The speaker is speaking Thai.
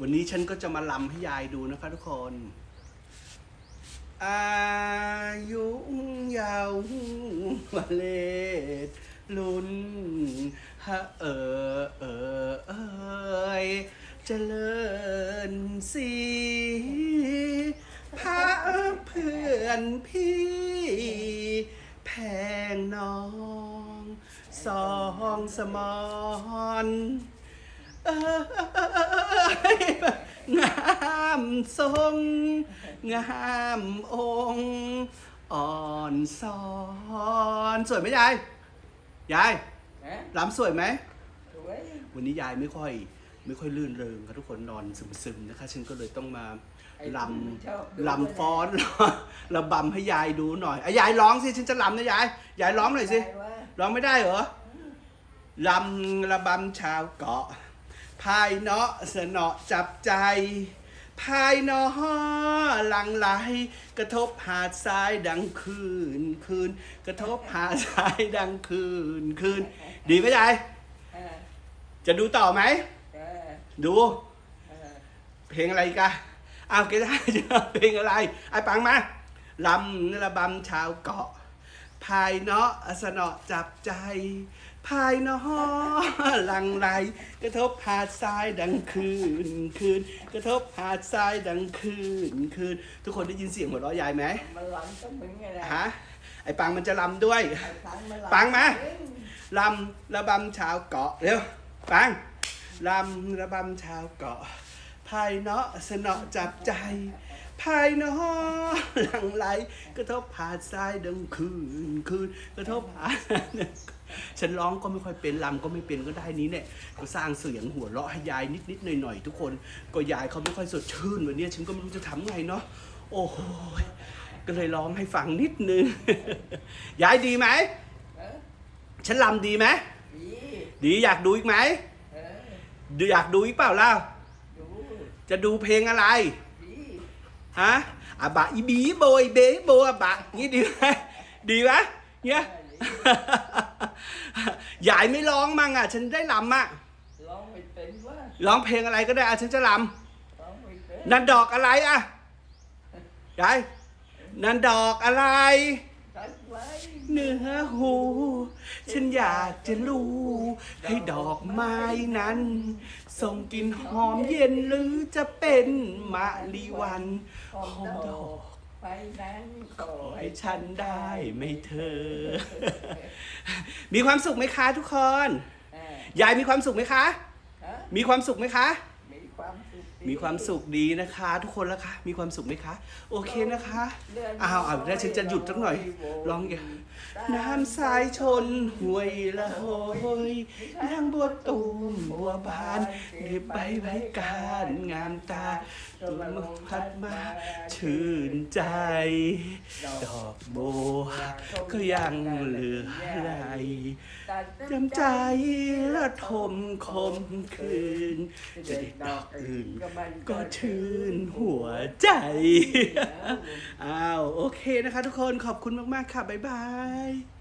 วันนี้ฉันก็จะมาลำให้ยายดูนะคะทุกคน อายุยาวมาเลดลุนฮะเออเออเอยเจริญสีพระเพื่อนพี่แพงน้อง สองสมอนเอยงาม ทรง งามองค์ อ่อนสอนสวยไหมยาย ยายฮะลำสวยไหม สวยวันนี้ยายไม่ค่อย ไม่ค่อยลื่นเริงครับทุกคนนอนซึมๆนะคะ ฉันก็เลยต้องมาไอ้ลที่ไม่ชอบดูำลำฟ้อนระบำให้ยายดูหน่อยอะยายร้องสิฉันจะลำนะยายยายร้องหน่อยสิ ได้ว่าร้องไม่ได้เหรอลำระบำชาวเกาะ ภายเนาะเสนอจับใจ ภายนาะหลังไหลกระทบหาดทรายดังคืนคืน กระทบหาดทรายดังคืนคืน ดีไหมยายเออจะดูต่อไหม เออดู เออเพลงอะไรอีกันอ้าวแกได้จะเอาเพลงอะไร ไอ้ปังมาลำระบำชาวเกาะ ภายเนาะอสนอจับใจ ภายเนาะหลังไหลกระทบหาดทรายดังคืนคืน กระทบหาดทรายดังคืนคืน ทุกคนได้ยินเสียงหัวเราะยายไหมมันหลังก็มึงไงนะฮะไอ้ปังมันจะลำด้วยไอ้ปังมันหลัปังมาลำระบำชาวเกาะเร็วปังลำระบำชาวเกาะภายเนาะสนอจับใจ ภายเนาะหลังไหลกระทบผาดทรายดังคืนคืนกระทบผาดฉันร้องก็ไม่ค่อยเป็นลำก็ไม่เป็นก็ได้นี้เนี่ยก็สร้างเสียงหัวเราะให้ยายนิดๆหน่อยๆทุกคน ก็ยายเขาไม่ค่อยสดชื่นวันนี้ฉันก็ไม่รู้จะทำไงเนาะโอ้โหก็เลยร้องให้ฟังนิดนึงยายดีไหมเออฉันลำดีไหมดีดีอยากดูอีกไหมเออดูอยากดูอีกเปล่าล่ะดูจะดูเพลงอะไรดี ฮะอะบะอีบีโบยเบโบอะบะงี้ดีไหมดีไหมเงี้ยยายไม่ร้องมั่งอะ ฉันได้ลำอะร้องไม่เป็นว่าร้องเพลงอะไรก็ได้อะฉันจะลร้องไม่เป็นำนันดอกอะไรอะยายนันดอกอะไรรักไว้ เนื้อหู ฉันอยากจะรู้ ให้ดอกไม้นั้น ส่งกลิ่นหอมเย็นหรือจะเป็นมะลิวันหอมดอกไปนั้นขอขอให้ให้ฉันได้ไหม่เธอ มีความสุขไหมคะทุกคนเออยายมีความสุขไหมคะฮะมีความสุขไหมคะ มีความสุขดี มีความสุขดีนะคะ ทุกคนละคะ มีความสุขไหมคะ โอเคนะคะเดืนอ้าวอ้าวแล้วฉันจะหยุดสักหน่อยลองอย่าน้ำสายชนห่วยละโหยนางบัวตูมบัวบานเก็บใบไว้การงามตาตุมพัดมาชื่นใจ ดอกบัวก็ยังเหลือไหลจำใจละทมคมคืนจะได้ดอกอื่นก็ชื่นหัวใจ อ้าว โอเคนะคะทุกคนขอบคุณมาก ๆ ค่ะ บ๊ายบาย